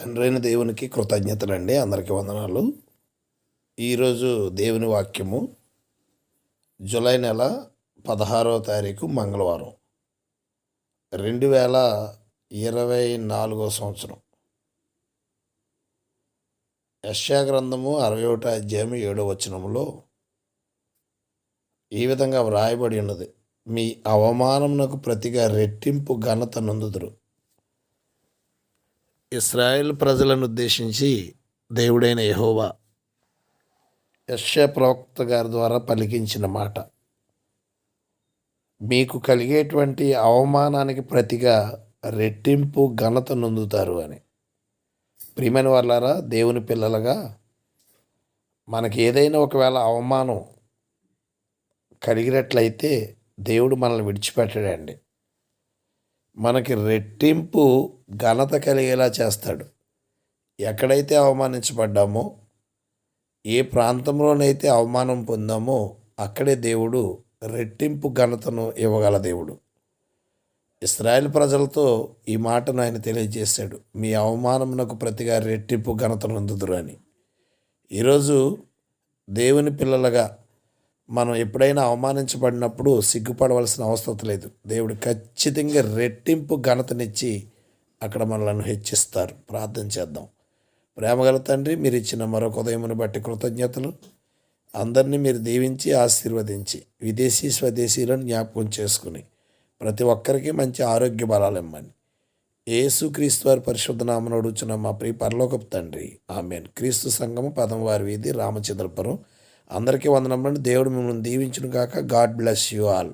తండ్రైన దేవునికి కృతజ్ఞతలండి. అందరికీ వందనాలు. ఈరోజు దేవుని వాక్యము జూలై నెల పదహారవ తారీఖు మంగళవారం. రెండు వేల ఇరవై నాలుగో సంవత్సరం. యశ్యా గ్రంథము అరవై ఒకటో అధ్యాయం ఏడో వచనములో ఈ విధంగా వ్రాయబడి ఉన్నది. మీ అవమానమునకు ప్రతిగా రెట్టింపు ఘనత నందుదురు. ఇస్రాయేల్ ప్రజలను ఉద్దేశించి దేవుడైన యహోవా యశ్యా ప్రవక్త గారి ద్వారా పలికించిన మాట. మీకు కలిగేటువంటి అవమానానికి ప్రతిగా రెట్టింపు ఘనత నొందుతారు అని. ప్రియమైన వాళ్ళారా దేవుని పిల్లలుగా మనకి ఏదైనా ఒకవేళ అవమానం కలిగినట్లయితే దేవుడు మనల్ని విడిచిపెట్టడండి. మనకి రెట్టింపు ఘనత కలిగేలా చేస్తాడు. ఎక్కడైతే అవమానించబడ్డామో ఏ ప్రాంతంలోనైతే అవమానం పొందామో అక్కడే దేవుడు రెట్టింపు ఘనతను ఇవ్వగల దేవుడు. ఇస్రాయేల్ ప్రజలతో ఈ మాటను ఆయన తెలియజేశాడు. మీ అవమానమునకు ప్రతిగా రెట్టింపు ఘనతను అందుదురు అని. ఈరోజు దేవుని పిల్లలుగా మనం ఎప్పుడైనా అవమానించబడినప్పుడు సిగ్గుపడవలసిన అవసరం లేదు. దేవుడు ఖచ్చితంగా రెట్టింపు ఘనతనిచ్చి అక్కడ మనల్ని హెచ్చిస్తారు. ప్రార్థన చేద్దాం. ప్రేమగల తండ్రి మీరు ఇచ్చిన మరొక ఉదయమును బట్టి కృతజ్ఞతలు. అందరినీ మీరు దీవించి ఆశీర్వదించి విదేశీ స్వదేశీలను జ్ఞాపకం చేసుకుని ప్రతి ఒక్కరికి మంచి ఆరోగ్య బలాలు ఇమ్మని యేసు క్రీస్తు వారి పరిశుద్ధనామను అడుగుచున్న మా ప్రియ పరలోకపు తండ్రి. ఆమెన్. క్రీస్తు సంఘము పదం వారి వీధి రామచంద్రపురం. అందరికీ వందనములను దేవుడు మిమ్మల్ని దీవించును కాక గాడ్ బ్లెస్ యు ఆల్.